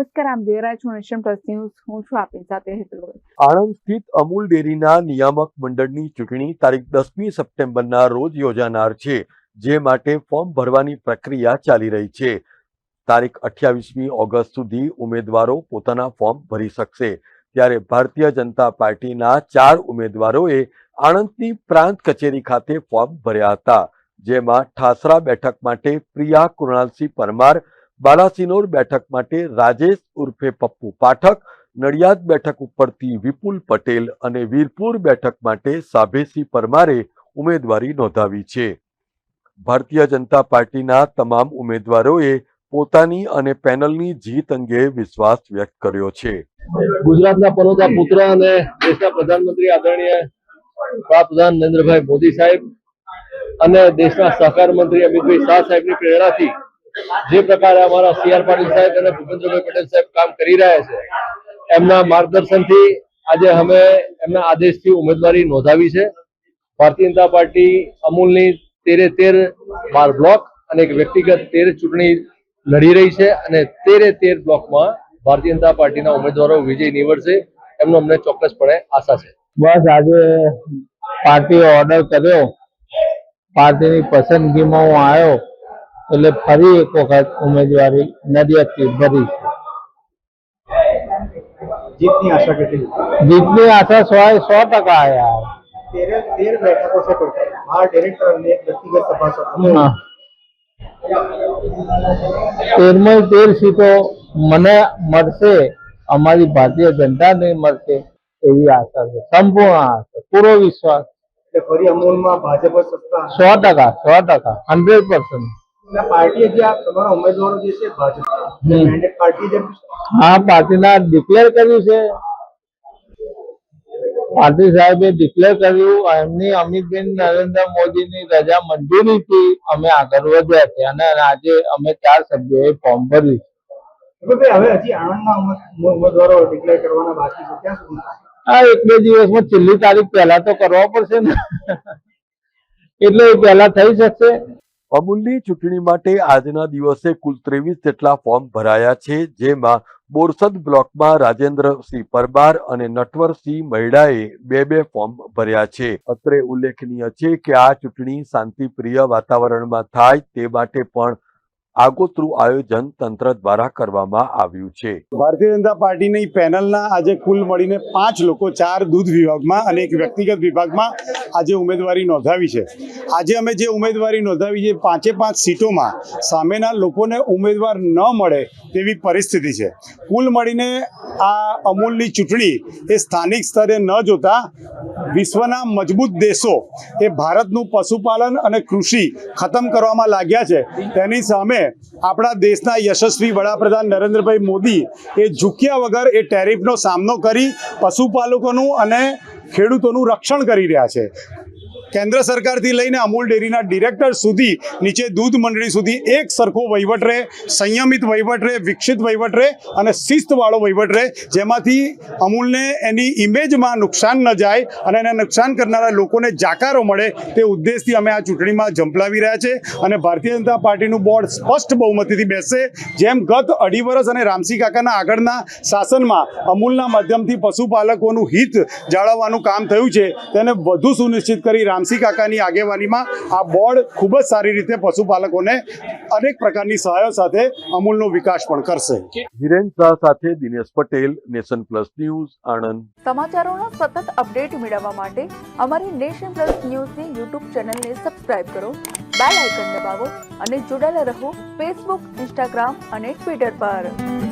નમસ્કાર, આમ જોઈ છો નેશન હું છું આપની સાથે હેતલ આણંદ સ્થિત અમૂલ ડેરીના નિયામક મંડળની ચૂંટણી તારીખ દસમી સપ્ટેમ્બરના રોજ યોજાનાર છે, જે માટે ફોર્મ ભરવાની પ્રક્રિયા ચાલી રહી છે. તારીખ અઠ્યાવીસમી ઓગસ્ટ સુધી ઉમેદવારો પોતાના ફોર્મ ભરી શકશે. ત્યારે ભારતીય જનતા પાર્ટીના ચાર ઉમેદવારોએ આણંદની પ્રાંત કચેરી ખાતે ફોર્મ ભર્યા હતા, જેમાં ઠાસરા બેઠક માટે પ્રિયા કૃણાલસિંહ પરમાર બાલાસિનોર બેઠક માટે રાજેશ ઉર્ફે પપ્પુ પાઠક, નડિયાદ બેઠક ઉપરથી વિપુલ પટેલ અને વીરપુર બેઠક માટે સાભેસિંહ પરમારે ઉમેદવારી નોંધાવી છે. ભારતીય જનતા પાર્ટીના તમામ ઉમેદવારોએ પોતાની અને પેનલની જીત અંગે વિશ્વાસ વ્યક્ત કર્યો છે. ગુજરાતના પનોતા પુત્ર અને દેશના પ્રધાનમંત્રી આદરણીય વડાપ્રધાન નરેન્દ્રભાઈ મોદી સાહેબ અને દેશના સહકાર મંત્રી અમિતભાઈ શાહ સાહેબની પ્રેરણાથી જે પ્રકારે અમારા સીઆર પાટીલ સાહેબ અને ભૂપેન્દ્રભાઈ પટેલ સાહેબ કામ કરી રહ્યા છે, એમના માર્ગદર્શનથી આજે અમે એમના આદેશથી ઉમેદવારી નોંધાવી છે. ભારતીય જનતા પાર્ટી અમૂલની તેરે તેર બાર બ્લોક અને એક વ્યક્તિગત તેર ચૂંટણી લડી રહી છે અને તેરે તેર બ્લોકમાં ભારતીય જનતા પાર્ટીના ઉમેદવારો વિજય નીવડશે એમનો અમને ચોક્કસપણે આશા છે. બસ આજે પાર્ટીએ ઓર્ડર કર્યો. પાર્ટીની પસંદગીમાં હું આવ્યો. એટલે ફરી એક વખત ઉમેદવારી નડિયાદથી ભરી. જીતની આશા કેટલી? જીતની આશા સો સો ટકા આવ્યા તેર તેર બેઠકો છે ટોટલ. બાર ડિરેક્ટર અને એક વ્યક્તિગત સભાસદ હા. તેર સીટો મને મળશે. અમારી ભારતીય જનતાને મળશે એવી આશા છે. સંપૂર્ણ આશા પૂરો વિશ્વાસ. એટલે ફરી અમૂલમાં ભાજપ સત્તા. સો ટકા સો ટકા હંડ્રેડ પર્સન્ટ હા પાર્ટીના ડિક્લેર કર્યું છે. પાર્ટી સાહેબે ડિક્લેર કર્યું એમની અમિતબેન નરેન્દ્ર મોદીની રજા મંજૂરીથી અમે આગળ વધ્યા છે અને આજે અમે ચાર સભ્યોએ ફોર્મ ભર્યું છે. ભાઈ હવે હજી આણંદના ઉમેદવારો ડિક્લેર કરવાના બાકી છે ત્યાં સુધી થશે? આ એક બે દિવસમાં છેલ્લી તારીખ પહેલા તો કરવા પડશે ને. એટલે એ પહેલા થઈ શકશે. અમૂલની ચૂંટણી માટે આજના દિવસે કુલ ત્રેવીસ જેટલા ફોર્મ ભરાયા છે, જેમાં બોરસદ બ્લોકમાં રાજેન્દ્રસિંહ પરમાર અને નટવરસિંહ મહિડાએ બે બે ફોર્મ ભર્યા છે. અત્રે ઉલ્લેખનીય છે કે આ ચૂંટણી શાંતિપ્રિય વાતાવરણમાં થાય તે માટે પણ આગોતરું આયોજન તંત્ર દ્વારા કરવામાં આવ્યું છે. ભારતીય જનતા પાર્ટીની પેનલના આજે કુલ મળીને પાંચ લોકો, ચાર દૂધ વિભાગમાં અને એક વ્યક્તિગત વિભાગમાં આજે ઉમેદવારી નોંધાવી છે. આજે અમે જે ઉમેદવારી નોંધાવી છે પાંચે પાંચ સીટોમાં સામેના લોકોને ઉમેદવાર ન મળે તેવી પરિસ્થિતિ છે. કુલ મળીને આ અમૂલની ચૂંટણી એ સ્થાનિક સ્તરે ન જોતા વિશ્વના મજબૂત દેશો એ ભારતનું પશુપાલન અને કૃષિ ખતમ કરવામાં લાગ્યા છે. તેની સામે આપણા દેશના યશસ્વી વડાપ્રધાન નરેન્દ્રભાઈ મોદી એ ઝૂક્યા વગર એ ટેરિફનો સામનો કરી પશુપાલકોનું અને ખેડૂતોનું રક્ષણ કરી રહ્યા છે. કેન્દ્ર સરકારથી લઈને અમૂલ ડેરીના ડિરેક્ટર સુધી, નીચે દૂધ મંડળી સુધી એક સરખો વહીવટ રહે, સંયમિત વહીવટ રહે, વિકસિત વહીવટ રહે અને શિસ્તવાળો વહીવટ રહે, જેમાંથી અમૂલને એની ઇમેજમાં નુકસાન ન જાય અને એને નુકસાન કરનારા લોકોને જાકારો મળે તે ઉદ્દેશથી અમે આ ચૂંટણીમાં ઝંપલાવી રહ્યા છે અને ભારતીય જનતા પાર્ટીનું બોર્ડ સ્પષ્ટ બહુમતીથી બેસશે, જેમ ગત અઢી વર્ષ અને રામસી કાકાના આગળના શાસનમાં અમૂલના માધ્યમથી પશુપાલકોનું હિત જાળવવાનું કામ થયું છે, તેને વધુ સુનિશ્ચિત કરી રામસી કાકાની આગેવાનીમાં આ બોર્ડ ખૂબ જ સારી રીતે પશુપાલકોને અનેક પ્રકારની સહાયો સાથે અમૂલનો વિકાસ પણ કરશે. હિરેન શાહ સાથે Dinesh Patel nation plus news Anand. સમાચારોનો સતત અપડેટ મેળવવા માટે અમારી નેશન પ્લસ ન્યૂઝની યુટ્યુબ ચેનલને સબસ્ક્રાઇબ કરો બેલ આઇકન દબાવો અને જોડાયેલા રહો ફેસબુક ઇન્સ્ટાગ્રામ અને ટ્વિટર પર.